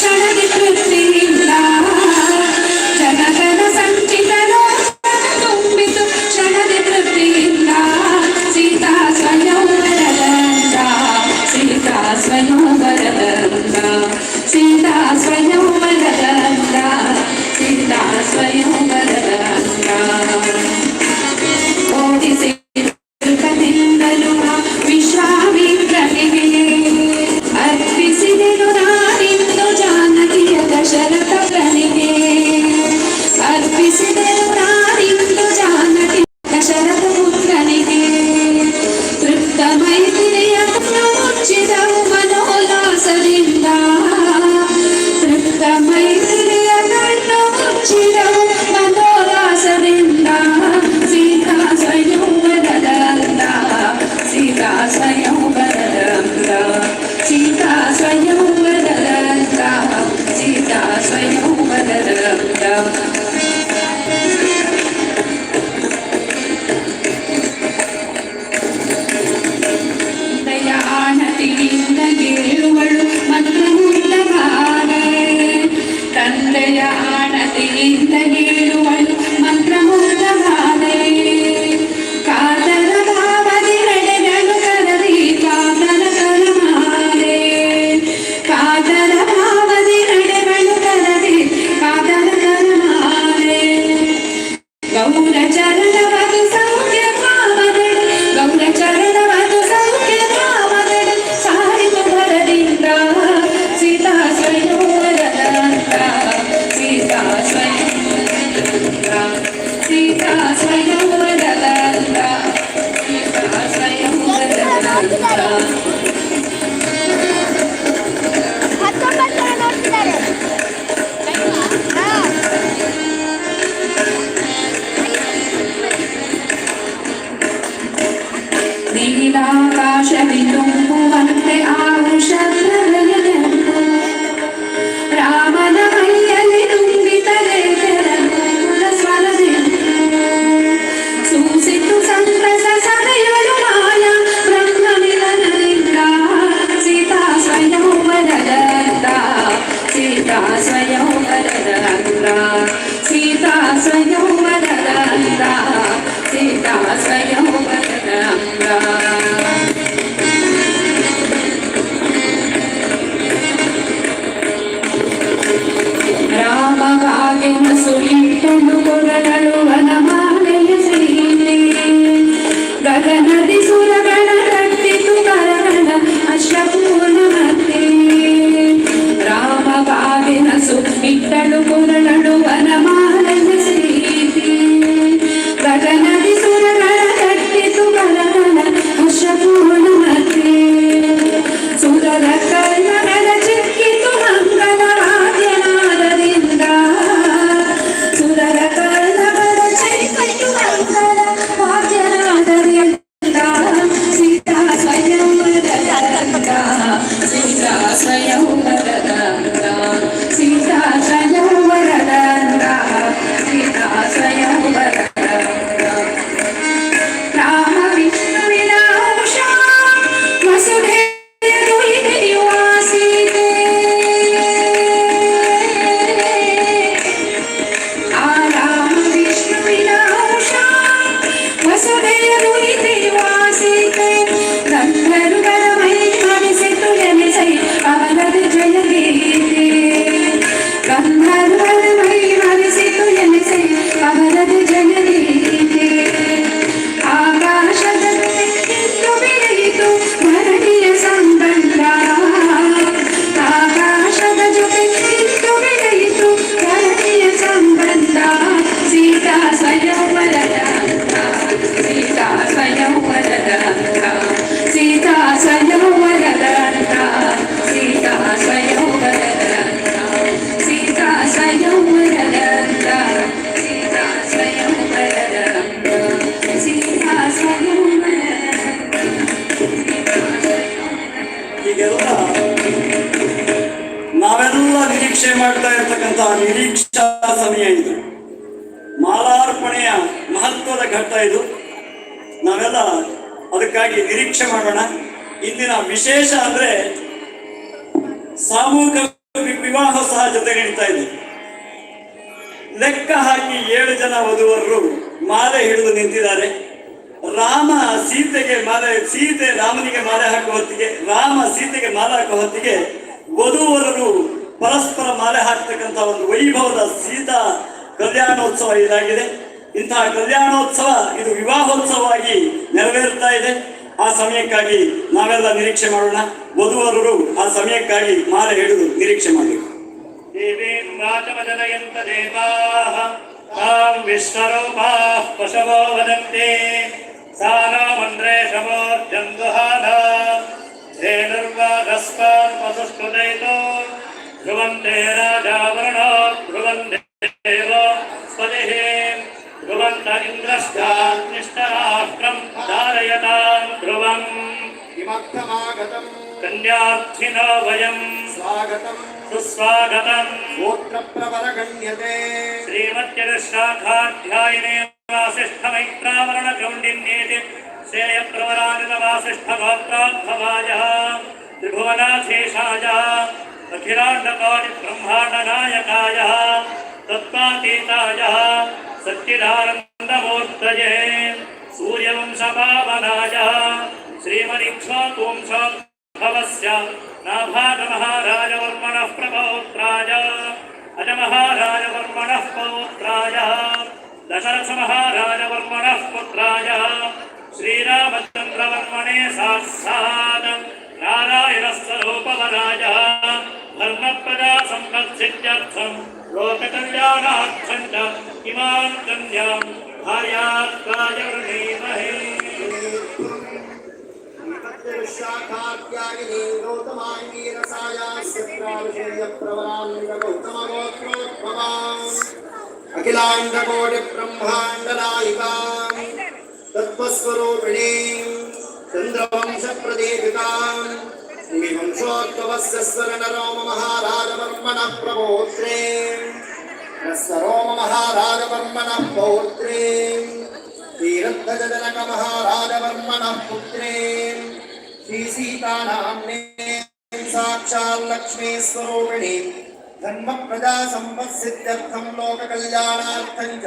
Thank you. ಮಹತ್ವದ ಘಟ್ಟ ಇದು. ನಾವೆಲ್ಲ ಅದಕ್ಕಾಗಿ ನಿರೀಕ್ಷೆ ಮಾಡೋಣ. ಇಂದಿನ ವಿಶೇಷ ಅಂದ್ರೆ ಸಾಮೂಹಿಕ ವಿವಾಹ ಸಹ ಜೊತೆಗೆ ನಡೀತಾ ಇದೆ. ಲೆಕ್ಕ ಹಾಕಿ ಏಳು ಜನ ವಧುವರರು ಮಾಲೆ ಹಿಡಿದು ನಿಂತಿದ್ದಾರೆ. ರಾಮ ಸೀತೆಗೆ ಮಾಲೆ, ಸೀತೆ ರಾಮನಿಗೆ ಮಾಲೆ ಹಾಕುವ ಹೊತ್ತಿಗೆ, ರಾಮ ಸೀತೆಗೆ ಮಾಲೆ ಹಾಕುವ ಹೊತ್ತಿಗೆ ವಧುವರರು ಪರಸ್ಪರ ಮಾಲೆ ಹಾಕ್ತಕ್ಕಂಥ ಒಂದು ವೈಭವದ ಸೀತಾ ಕಲ್ಯಾಣೋತ್ಸವ ಇದಾಗಿದೆ. ಇಂತಹ ಕಲ್ಯಾಣೋತ್ಸವ, ಇದು ವಿವಾಹೋತ್ಸವವಾಗಿ ನೆರವೇರ್ತಾ ಇದೆ. ಆ ಸಮಯಕ್ಕಾಗಿ ನಾವೆಲ್ಲ ನಿರೀಕ್ಷೆ ಮಾಡೋಣ. ವಧುವರರು ಆ ಸಮಯಕ್ಕಾಗಿ ಮಾಲೆ ಹಿಡಿದು ನಿರೀಕ್ಷೆ ಮಾಡಿ ಧ್ರುವಂತೆ ರಾಜಾವರಣ, ಧ್ರುವಂತೆ किमर्थमागतम् कन्यार्थिनो वयम्। स्वागतम्। सुस्वागतम्। गोत्रप्रवरगण्यते श्रीमत्यशाखाध्यायिने वासिष्ठमैत्रावरणकौण्डिन्येति श्रेयप्रवरानिलवासिष्ठगोत्राद्भवायः त्रिभुवनाधीशायः अखिलाण्डकोटिब्रह्माण्डनायकायः तत्त्वातीतायः। सच्चिदानन्दमूर्तये। सूर्यवंशपावनायः। श्रीमनिक्ष्वापुंसोद्भवस्य नाभागमहाराजवर्मणः प्रपौत्राय अजमहाराजवर्मणः पौत्राय दशरथमहाराजवर्मणः पुत्राय श्रीरामचन्द्रवर्मणे साक्षात् नारायणस्वरूपवराय धर्मप्रजा सम्पत्सिद्ध्यर्थम् लोककल्याणार्थम् च इमां कन्यां भार्यात्वाय वृणीमहे शाखात्यागिनी गौतमाङ्गीरसायास्यत्राविषेयप्रवरान्वितगौतमगोत्रोद्भवाम् अखिलाण्डकोटिब्रह्माण्डनायिकाम् तत्त्वस्वरूपिणीम् चन्द्रवंशप्रदीपिकाम् श्रीवंशोद्भवस्य स्वरनरोम महाराजवर्मणः प्रभोत्रे स्वरोम महाराजवर्मणः पौत्रे श्रीरत्नजनक महाराजवर्मणः पुत्रे श्रीसीतानाम्ने साक्षाल्लक्ष्मीस्वरूपिणी धर्मप्रजा लोक लोककल्याणार्थं च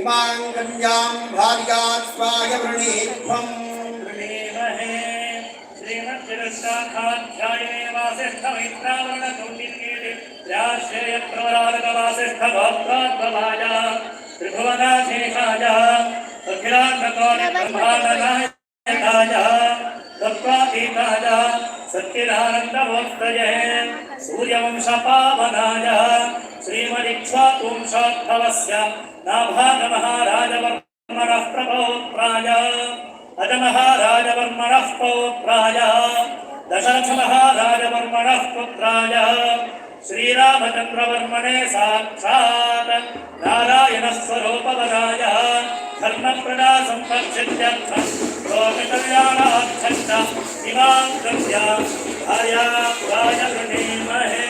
इमां गञ्जां भार्या स्वाय वृणीमहे श्रीमद्विशाखाध्याये वासिष्ठमित्रावरणकौटिल्ये राश्रयप्रवरागवासिष्ठभोक्तात्मभाजा तत्त्वातीताय सच्चिदानन्दमूर्तये सूर्यवंशपावनाय श्रीमदिक्ष्वापुंसोद्भवस्य नाभागमहाराजवर्मणः प्रपौत्राय अजमहाराजवर्मणः पौत्राय दशरथमहाराजवर्मणः पुत्राय श्रीरामचन्द्रवर्मणे साक्षात् नारायणस्वरूपवराय धर्मप्रजा सम्पत्सिद्ध्यर्थम् लोककल्याणार्थं च इमां कन्यां भार्यात्वाय वृणीमहे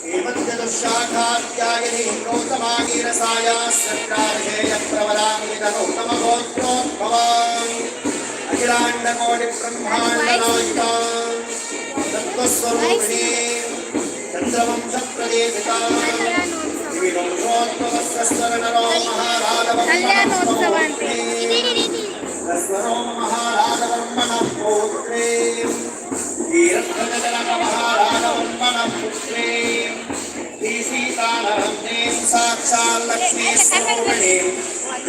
श्रीमद्यदुशाखात्यागिनी गौतमाङ्गीरसायास्यत्राविषेयप्रवरान्वितगौतमगोत्रोद्भवाम् अखिलाण्डकोटिब्रह्माण्डनायिका तत्त्वस्वरूपिणी चन्द्रवंशप्रदेशिका श्रीवंशोद्भवस्य दत्तस्वरूपिणे चन्द्रवंशप्रदेशिकारोत्सवस्तरणरो महाराघवस्वरो महाराघवर्मणः पौत्रे ीरत्नजनकमहाराघवर्मणः पुत्रे श्रीसीतानन्दे साक्षाल्लक्ष्मीस्वरूपिणे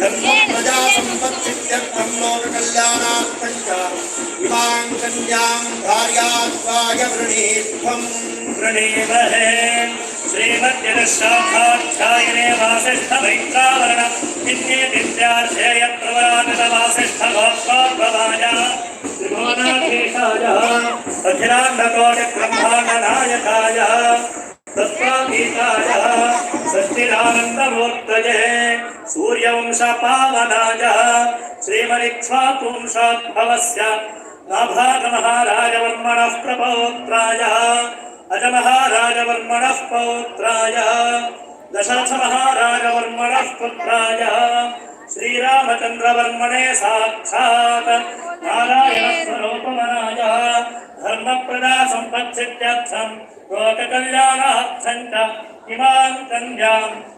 स्वरूपिणे धर्मप्रजा सम्पत्सिद्ध्यर्थं लोककल्याणार्थं च इमां कन्यां भार्यात्वाय वृणीध्वम् वृणीमहे श्रीमद्यशाखाध्यायिने वासिष्ठमैत्रावरण इन्ये विद्यार्थेयप्रवरागतवासिष्ठगोत्रोद्भवाय त्रिभुवनाधीशाय अखिलाण्डकोटिब्रह्माण्डनायकाय तत्त्वातीताय सच्चिदानन्दमूर्तये सूर्यवंश सूर्यवंशपावनाय श्रीमरिक्ष्वापुंशाद्भवस्य नाभागमहाराजवर्मणः प्रपौत्राय अजमहाराजवर्मणः पौत्राय दशरथमहाराजवर्मणः पुत्राय श्रीरामचन्द्रवर्मणे साक्षात् नारायणस्वरूपमनाय धर्मप्रदासम्पत्सिद्ध्यर्थं लोककल्याणार्थं च इमां कन्याम्